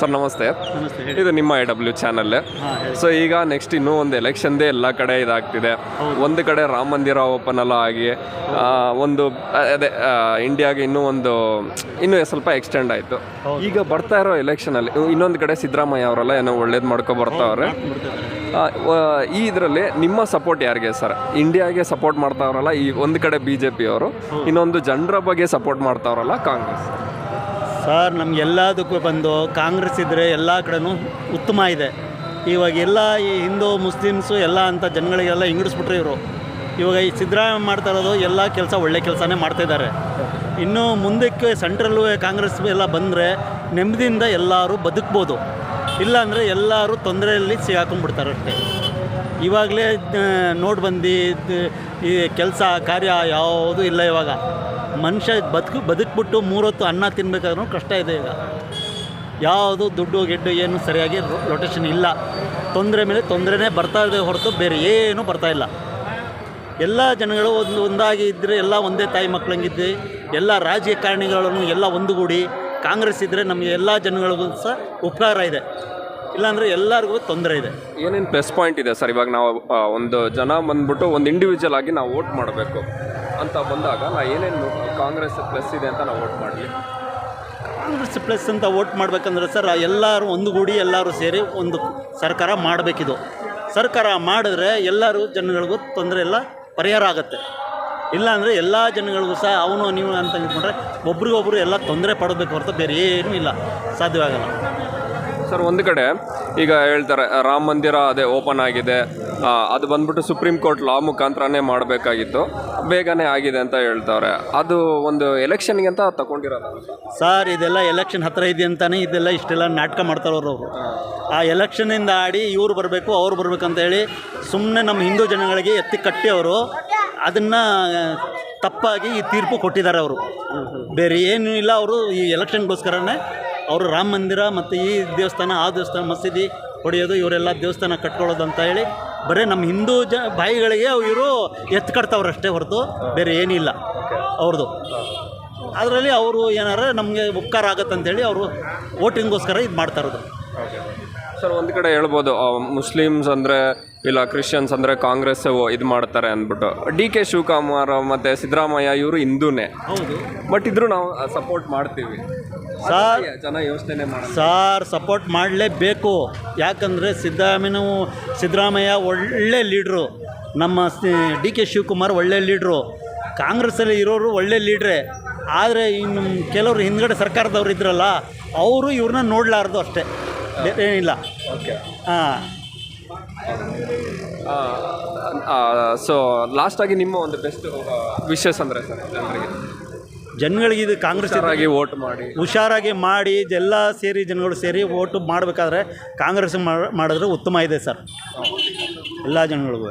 Sir ನಮಸ್ತೆ. ಇದು ನಿಮ್ಮ ಐ ಡಬ್ಲ್ಯೂ ಚಾನಲ್ ಸೊ ಈಗ ನೆಕ್ಸ್ಟ್ ಇನ್ನೂ ಒಂದು ಎಲೆಕ್ಷನ್ದೇ ಎಲ್ಲ ಕಡೆ ಇದಾಗ್ತಿದೆ. ಒಂದು ಕಡೆ ರಾಮ ಮಂದಿರ ಓಪನ್ ಎಲ್ಲ ಆಗಿ ಒಂದು ಅದೇ ಇಂಡಿಯಾಗೆ ಇನ್ನೂ ಒಂದು ಇನ್ನೂ ಸ್ವಲ್ಪ ಎಕ್ಸ್ಟೆಂಡ್ ಆಯಿತು. ಈಗ ಬರ್ತಾ ಇರೋ ಎಲೆಕ್ಷನಲ್ಲಿ ಇನ್ನೊಂದು ಕಡೆ ಸಿದ್ದರಾಮಯ್ಯ ಅವರೆಲ್ಲ ಏನೋ ಒಳ್ಳೇದು ಮಾಡ್ಕೊ ಬರ್ತಾವ್ರೆ. ಈ ಇದರಲ್ಲಿ ನಿಮ್ಮ ಸಪೋರ್ಟ್ ಯಾರಿಗೆ ಸರ್? ಇಂಡಿಯಾಗೆ ಸಪೋರ್ಟ್ ಮಾಡ್ತಾವ್ರಲ್ಲ ಈ ಒಂದು ಕಡೆ ಬಿ ಜೆ ಪಿ ಅವರು ಇನ್ನೊಂದು ಜನರ ಬಗ್ಗೆ ಸಪೋರ್ಟ್ ಮಾಡ್ತಾವ್ರಲ್ಲ ಕಾಂಗ್ರೆಸ್. ಸರ್ ನಮಗೆಲ್ಲದಕ್ಕೂ ಬಂದು ಕಾಂಗ್ರೆಸ್ ಇದ್ದರೆ ಎಲ್ಲ ಕಡೆನೂ ಉತ್ತಮ ಇದೆ. ಇವಾಗ ಎಲ್ಲ ಈ ಹಿಂದೂ ಮುಸ್ಲಿಮ್ಸು ಎಲ್ಲ ಅಂತ ಜನಗಳಿಗೆಲ್ಲ ಹಿಂಗಡಿಸ್ಬಿಟ್ರೆ ಇವರು. ಇವಾಗ ಈ ಸಿದ್ದರಾಮಯ್ಯ ಮಾಡ್ತಾ ಇರೋದು ಎಲ್ಲ ಕೆಲಸ ಒಳ್ಳೆ ಕೆಲಸನೇ ಮಾಡ್ತಾಯಿದ್ದಾರೆ ಇನ್ನು ಮುಂದಕ್ಕೆ ಸೆಂಟ್ರಲ್ಲೂ ಕಾಂಗ್ರೆಸ್ ಎಲ್ಲ ಬಂದರೆ ನೆಮ್ಮದಿಯಿಂದ ಎಲ್ಲರೂ ಬದುಕ್ಬೋದು. ಇಲ್ಲಾಂದರೆ ಎಲ್ಲರೂ ತೊಂದರೆಯಲ್ಲಿ ಸಿಗಾಕೊಂಡ್ಬಿಡ್ತಾರೆ ಅಷ್ಟೇ. ಇವಾಗಲೇ ನೋಡ್ಬಂದು ಈ ಕೆಲಸ, ಕಾರ್ಯ ಯಾವುದೂ ಇಲ್ಲ ಇವಾಗ. ಮನುಷ್ಯ ಬದುಕು ಬದುಕ್ಬಿಟ್ಟು ಮೂರೊತ್ತು ಅನ್ನ ತಿನ್ಬೇಕಾದ್ರೂ ಕಷ್ಟ ಇದೆ ಈಗ. ಯಾವುದು ದುಡ್ಡು ಗೆಡ್ಡು ಏನು ಸರಿಯಾಗಿ ರೊಟೇಷನ್ ಇಲ್ಲ. ತೊಂದರೆ ಮೇಲೆ ತೊಂದರೆನೇ ಬರ್ತಾ ಇದೆ ಹೊರತು ಬೇರೆ ಏನೂ ಇಲ್ಲ. ಎಲ್ಲ ಜನಗಳು ಒಂದು, ಒಂದಾಗಿ ಇದ್ದರೆ ಎಲ್ಲ ಒಂದೇ ತಾಯಿ ಮಕ್ಕಳಂಗಿದ್ದೆ ಎಲ್ಲ ರಾಜಕಾರಣಿಗಳನ್ನು ಎಲ್ಲ ಒಂದುಗೂಡಿ, ಕಾಂಗ್ರೆಸ್ ಇದ್ದರೆ ನಮಗೆ ಎಲ್ಲ ಜನಗಳಿಗೂ ಸಹ ಉಪಕಾರ ಇದೆ. ಇಲ್ಲಾಂದರೆ ಎಲ್ಲರಿಗೂ ತೊಂದರೆ ಇದೆ. ಏನೇನು ಪ್ಲಸ್ ಪಾಯಿಂಟ್ ಇದೆ ಸರ್? ಇವಾಗ ನಾವು ಒಂದು ಜನ ಬಂದ್ಬಿಟ್ಟು ಒಂದು ಇಂಡಿವಿಜುವಲ್ ಆಗಿ ನಾವು ವೋಟ್ ಮಾಡಬೇಕು. ಅಂತ ಬಂದಾಗ ನಾ ಏನೇನು ಕಾಂಗ್ರೆಸ್ ಪ್ಲಸ್ ಇದೆ ಅಂತ ನಾವು ವೋಟ್ ಮಾಡಲಿ? ಕಾಂಗ್ರೆಸ್ ಪ್ಲಸ್ ಅಂತ ವೋಟ್ ಮಾಡಬೇಕಂದ್ರೆ ಸರ್ ಎಲ್ಲರೂ ಒಂದುಗೂಡಿ ಎಲ್ಲರೂ ಸೇರಿ ಒಂದು ಸರ್ಕಾರ ಮಾಡಬೇಕಿದು. ಸರ್ಕಾರ ಮಾಡಿದ್ರೆ ಎಲ್ಲರೂ ಜನಗಳಿಗೂ ತೊಂದರೆ ಎಲ್ಲ ಪರಿಹಾರ ಆಗುತ್ತೆ. ಇಲ್ಲಾಂದರೆ ಎಲ್ಲ ಜನಗಳಿಗೂ ಸಹ ಅವನು ನೀವು ಅಂತ ಅಂದ್ಕೊಂಡ್ರೆ ಒಬ್ರಿಗೊಬ್ರು ಎಲ್ಲ ತೊಂದರೆ ಪಡಬೇಕು ಹೊರತು ಬೇರೆ ಏನೂ ಇಲ್ಲ. ಸಾಧ್ಯವಾಗಲ್ಲ. ಸರ್ ಒಂದು ಕಡೆ ಈಗ ಹೇಳ್ತಾರೆ ರಾಮ ಮಂದಿರ ಅದೇ ಓಪನ್ ಆಗಿದೆ. ಅದು ಬಂದ್ಬಿಟ್ಟು ಸುಪ್ರೀಂ ಕೋರ್ಟ್ ಲಾ ಮುಖಾಂತರನೇ ಮಾಡಬೇಕಾಗಿತ್ತು. ಬೇಗನೆ ಆಗಿದೆ ಅಂತ ಹೇಳ್ತಾವ್ರೆ. ಅದು ಒಂದು ಎಲೆಕ್ಷನ್ಗೆ ಅಂತ ತಗೊಂಡಿರೋದು ಸರ್, ಇದೆಲ್ಲ ಎಲೆಕ್ಷನ್ ಹತ್ತಿರ ಇದೆ ಅಂತಾನೆ ಇದೆಲ್ಲ ಇಷ್ಟೆಲ್ಲ ನಾಟಕ ಮಾಡ್ತಾರವ್ರು ಅವರು. ಆ ಎಲೆಕ್ಷನಿಂದ ಆಡಿ ಇವ್ರು ಬರಬೇಕು, ಅವ್ರು ಬರಬೇಕು ಅಂತ ಹೇಳಿ ಸುಮ್ಮನೆ ನಮ್ಮ ಹಿಂದೂ ಜನಗಳಿಗೆ ಎತ್ತಿ ಕಟ್ಟಿ ಅವರು. ಅದನ್ನು ತಪ್ಪಾಗಿ ಈ ತೀರ್ಪು ಕೊಟ್ಟಿದ್ದಾರೆ ಅವರು. ಬೇರೆ ಏನೂ ಇಲ್ಲ ಅವರು ಈ ಎಲೆಕ್ಷನ್ಗೋಸ್ಕರನೇ. ಅವರು ರಾಮ ಮಂದಿರ ಮತ್ತು ಈ ದೇವಸ್ಥಾನ, ಆ ದೇವಸ್ಥಾನ ಮಸೀದಿ ಹೊಡೆಯೋದು, ಇವರೆಲ್ಲ ದೇವಸ್ಥಾನ ಕಟ್ಕೊಳ್ಳೋದು ಅಂತ ಹೇಳಿ ಬರೀ ನಮ್ಮ ಹಿಂದೂ ಜ ಬಾಯಿಗಳಿಗೆ ಇವರು ಎತ್ತು ಕಟ್ತವ್ರಷ್ಟೇ ಅಷ್ಟೇ ಹೊರತು ಬೇರೆ ಏನಿಲ್ಲ ಅವ್ರದ್ದು ಅದರಲ್ಲಿ ಅವರು ಏನಾರ ನಮಗೆ ಉಪಕಾರ ಆಗುತ್ತೆ ಅಂತೇಳಿ ಅವರು ವೋಟಿಂಗ್ಗೋಸ್ಕರ ಇದು ಮಾಡ್ತಾ ಇರೋದು. ಸರ್ ಒಂದು ಕಡೆ ಹೇಳ್ಬೋದು ಮುಸ್ಲಿಮ್ಸ್ ಅಂದರೆ ಇಲ್ಲ ಕ್ರಿಶ್ಚಿಯನ್ಸ್ ಅಂದರೆ ಕಾಂಗ್ರೆಸ್ ಇದು ಮಾಡ್ತಾರೆ ಅಂದ್ಬಿಟ್ಟು. ಡಿ ಕೆ ಶಿವಕುಮಾರ್ ಮತ್ತು ಸಿದ್ದರಾಮಯ್ಯ ಇವರು ಹಿಂದೂನೇ. ಹೌದು. ಬಟ್ ಇದ್ರೂ ನಾವು ಸಪೋರ್ಟ್ ಮಾಡ್ತೀವಿ. ಸಾರ್ ಜನ ಯೋಚನೆ ಮಾಡ ಸಾರ್ ಸಪೋರ್ಟ್ ಮಾಡಲೇಬೇಕು. ಯಾಕಂದರೆ ಸಿದ್ದರಾಮಯ್ಯ ಸಿದ್ದರಾಮಯ್ಯ ಒಳ್ಳೆ ಲೀಡ್ರು. ನಮ್ಮ ಡಿ ಕೆ ಶಿವಕುಮಾರ್ ಒಳ್ಳೆ ಲೀಡ್ರು. ಕಾಂಗ್ರೆಸ್ಸಲ್ಲಿ ಇರೋರು ಒಳ್ಳೆ ಲೀಡ್ರೇ. ಆದರೆ ಇನ್ನು ಕೆಲವರು ಹಿಂದ್ಗಡೆ ಸರ್ಕಾರದವ್ರು ಇದ್ರಲ್ಲ ಅವರು ಇವ್ರನ್ನ ನೋಡಲಾರ್ದು ಅಷ್ಟೇ. ಬೇರೆ ಏನಿಲ್ಲ. ಓಕೆ. ಹಾಂ. ಸೊ ಲಾಸ್ಟಾಗಿ ನಿಮ್ಮ ಒಂದು ಬೆಸ್ಟ್ ವಿಶಸ್ ಅಂದರೆ ಸರ್ ಜನರಿಗೆ ಜನಗಳಿಗೆ ಇದು ಕಾಂಗ್ರೆಸ್ ಆಗಿ ವೋಟ್ ಮಾಡಿ. ಹುಷಾರಾಗಿ ಮಾಡಿ ಇದೆಲ್ಲ ಸೇರಿ ಜನಗಳು ಸೇರಿ ಓಟು ಮಾಡಬೇಕಾದ್ರೆ ಕಾಂಗ್ರೆಸ್ ಮಾಡಿದ್ರೆ ಉತ್ತಮ ಇದೆ ಸರ್. ಎಲ್ಲ ಜನಗಳಿಗೂ.